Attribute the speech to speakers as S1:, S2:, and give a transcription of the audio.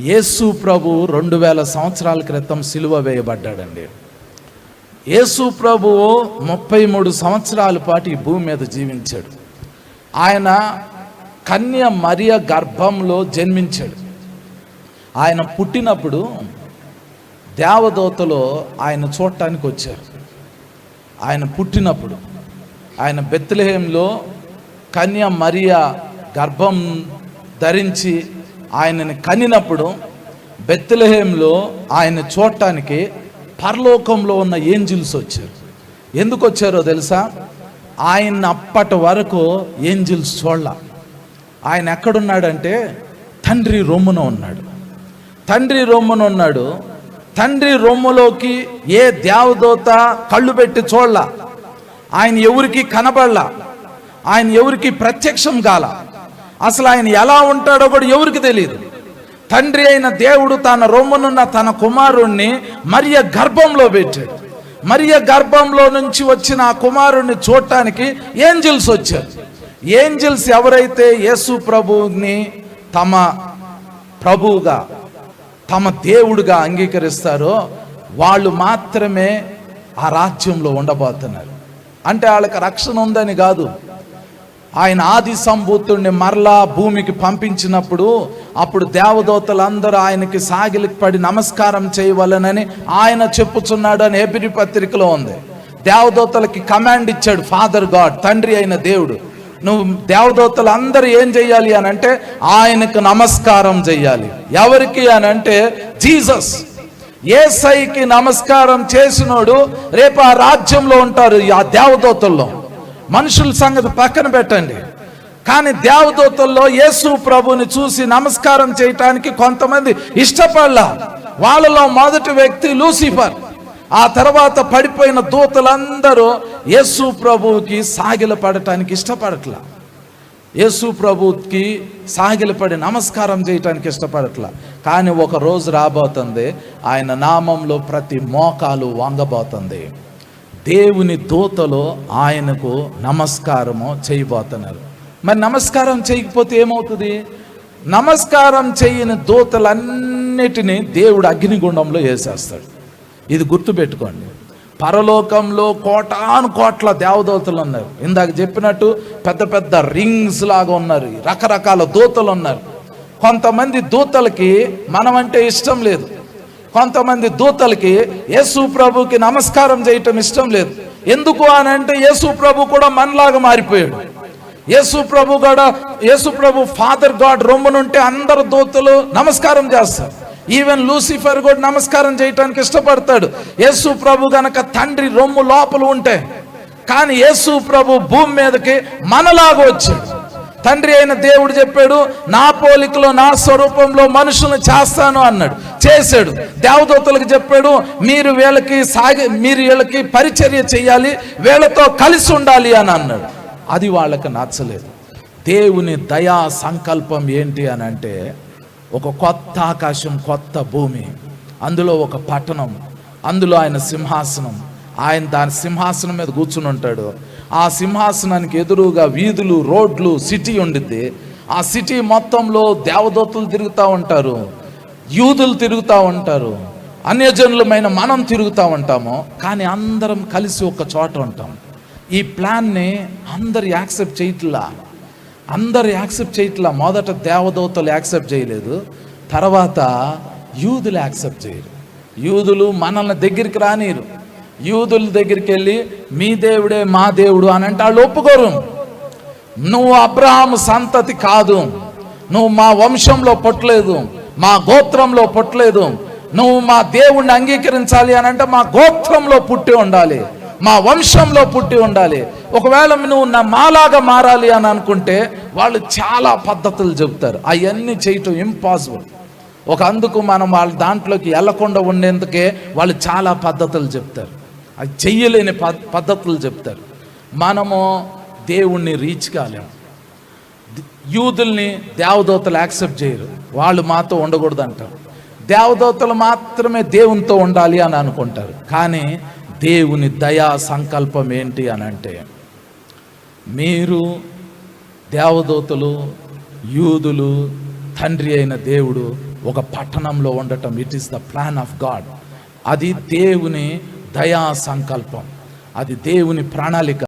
S1: యేసు ప్రభు రెండు వేల సంవత్సరాల క్రితం సిలువ వేయబడ్డాడండి. యేసు ప్రభువు ముప్పై మూడు సంవత్సరాల పాటు ఈ భూమి మీద జీవించాడు. ఆయన కన్య మరియ గర్భంలో జన్మించాడు. ఆయన పుట్టినప్పుడు దేవదూతలో ఆయన చూడటానికి వచ్చారు. ఆయన పుట్టినప్పుడు ఆయన బెత్లహేంలో కన్య మరియ గర్భం ధరించి ఆయనని కనినప్పుడు బెత్లహేంలో ఆయన చూడటానికి పరలోకంలో ఉన్న ఏంజిల్స్ వచ్చారు. ఎందుకు వచ్చారో తెలుసా? ఆయన అప్పటి వరకు ఏంజిల్స్ చూడాల. ఆయన ఎక్కడున్నాడంటే తండ్రి రొమ్మున ఉన్నాడు. తండ్రి రొమ్మున ఉన్నాడు. తండ్రి రొమ్ములోకి ఏ దేవదూత కళ్ళు పెట్టి చూడాల. ఆయన ఎవరికి కనబడలా. ఆయన ఎవరికి ప్రత్యక్షం కాల. అసలు ఆయన ఎలా ఉంటాడో కూడా ఎవరికి తెలియదు తండ్రి అయిన దేవుడు తన రొమ్మునున్న తన కుమారుణ్ణి మరియ గర్భంలో పెట్టాడు. మరియ గర్భంలో నుంచి వచ్చిన ఆ కుమారుణ్ణి చూడటానికి ఏంజిల్స్ వచ్చారు. ఏంజిల్స్ ఎవరైతే యేసు ప్రభువుని తమ ప్రభువుగా తమ దేవుడుగా అంగీకరిస్తారో వాళ్ళు మాత్రమే ఆ రాజ్యంలో ఉండబోతున్నారు. అంటే వాళ్ళకి రక్షణ ఉందని కాదు. ఆయన ఆది సంభూతుడిని మరలా భూమికి పంపించినప్పుడు అప్పుడు దేవదూతలందరూ ఆయనకి సాగిలికి పడి నమస్కారం చేయవలనని ఆయన చెప్పుచున్నాడు అని ఏపిరి పత్రికలో ఉంది. దేవదూతలకి కమాండ్ ఇచ్చాడు ఫాదర్ గాడ్ తండ్రి అయిన దేవుడు నువ్వు దేవదూతలు అందరూ ఏం చెయ్యాలి అని అంటే ఆయనకు నమస్కారం చెయ్యాలి. ఎవరికి అని అంటే జీసస్ ఏసైకి నమస్కారం చేసినోడు రేపు ఆ రాజ్యంలో ఉంటారు ఆ దేవదూతల్లో. మనుషుల సంగతి పక్కన పెట్టండి. కానీ దేవదూతల్లో యేసు ప్రభుని చూసి నమస్కారం చేయటానికి కొంతమంది ఇష్టపడలా. వాళ్ళలో మొదటి వ్యక్తి లూసిఫర్. ఆ తర్వాత పడిపోయిన దూతలందరూ యేసు ప్రభువుకి సాగిల పడటానికి ఇష్టపడట్లా. యేసు ప్రభుకి సాగిలపడి నమస్కారం చేయటానికి ఇష్టపడట్లా. కానీ ఒక రోజు రాబోతుంది. ఆయన నామంలో ప్రతి మోకాలు వంగబోతుంది. దేవుని దూతలో ఆయనకు నమస్కారము చేయబోతున్నారు. మరి నమస్కారం చేయకపోతే ఏమవుతుంది? నమస్కారం చేయని దూతలన్నిటినీ దేవుడు అగ్నిగుండంలో వేసేస్తాడు. ఇది గుర్తుపెట్టుకోండి. పరలోకంలో కోటాను కోట్ల దేవదూతలు ఉన్నారు. ఇందాక చెప్పినట్టు పెద్ద పెద్ద రింగ్స్ లాగా ఉన్నారు. రకరకాల దూతలు ఉన్నారు. కొంతమంది దూతలకి మనమంటే ఇష్టం లేదు. కొంతమంది దూతలకి యేసు ప్రభుకి నమస్కారం చేయటం ఇష్టం లేదు. ఎందుకు అని అంటే యేసు ప్రభు కూడా మనలాగా మారిపోయాడు. యేసు ప్రభు కూడా యేసు ప్రభు ఫాదర్ గాడ్ రొమ్మునుంటే అందరు దూతలు నమస్కారం చేస్తారు. ఈవెన్ లూసిఫర్ కూడా నమస్కారం చేయటానికి ఇష్టపడతాడు. యేసు ప్రభు గనక తండ్రి రొమ్ము లోపల ఉంటే కానీ యేసు ప్రభు భూమి మీదకి మనలాగా వచ్చాడు. తండ్రి అయిన దేవుడు చెప్పాడు నా పోలికలో నా స్వరూపంలో మనుషులను చేస్తాను అన్నాడు. చేశాడు. దేవదూతలకు చెప్పాడు మీరు వీళ్ళకి సాగి మీరు వీళ్ళకి పరిచర్య చేయాలి వీళ్ళతో కలిసి ఉండాలి అని అన్నాడు. అది వాళ్ళకి నచ్చలేదు. దేవుని దయా సంకల్పం ఏంటి అని అంటే ఒక కొత్త ఆకాశం కొత్త భూమి అందులో ఒక పట్టణం అందులో ఆయన సింహాసనం. ఆయన దాని సింహాసనం మీద కూర్చుని ఉంటాడు. ఆ సింహాసనానికి ఎదురుగా వీధులు రోడ్లు సిటీ ఉండిద్ది. ఆ సిటీ మొత్తంలో దేవదత్తులు తిరుగుతూ ఉంటారు యూదులు తిరుగుతూ ఉంటారు అన్యజనులమైన మనం తిరుగుతూ ఉంటాము కానీ అందరం కలిసి ఒక చోట ఉంటాం. ఈ ప్లాన్ని అందరు యాక్సెప్ట్ చేయట్లా. అందరు యాక్సెప్ట్ చేయట్లా. మొదట దేవదూతలు యాక్సెప్ట్ చేయలేదు. తర్వాత యూదులు యాక్సెప్ట్ చేయరు. యూదులు మనల్ని దగ్గరికి రానిరు యూదుల దగ్గరికి వెళ్ళి మీ దేవుడే మా దేవుడు అని అంటే వాళ్ళు ఒప్పుకోరు. నువ్వు అబ్రహాము సంతతి కాదు. నువ్వు మా వంశంలో పుట్టలేదు. మా గోత్రంలో పుట్టలేదు. నువ్వు మా దేవుణ్ణి అంగీకరించాలి అని అంటే మా గోత్రంలో పుట్టి ఉండాలి. మా వంశంలో పుట్టి ఉండాలి. ఒకవేళ నువ్వు నా మాలాగా మారాలి అని అనుకుంటే వాళ్ళు చాలా పద్ధతులు చెబుతారు. అవన్నీ చేయటం ఇంపాసిబుల్ ఒక అందుకు మనం వాళ్ళ దాంట్లోకి వెళ్ళకుండా ఉండేందుకే వాళ్ళు చాలా పద్ధతులు చెప్తారు. అది చెయ్యలేని పద్ధతులు చెప్తారు. మనము దేవుణ్ణి రీచ్ కాలేము. యూదుల్ని దేవదూతలు యాక్సెప్ట్ చేయరు. వాళ్ళు మాతో ఉండకూడదు అంటారు దేవదూతలు మాత్రమే దేవునితో ఉండాలి అని అనుకుంటారు. కానీ దేవుని దయా సంకల్పం ఏంటి అని అంటే మీరు దేవదూతలు యూదులు తండ్రి అయిన దేవుడు ఒక పట్టణంలో ఉండటం it is the plan of God అది దేవుని దయా సంకల్పం. అది దేవుని ప్రణాళిక.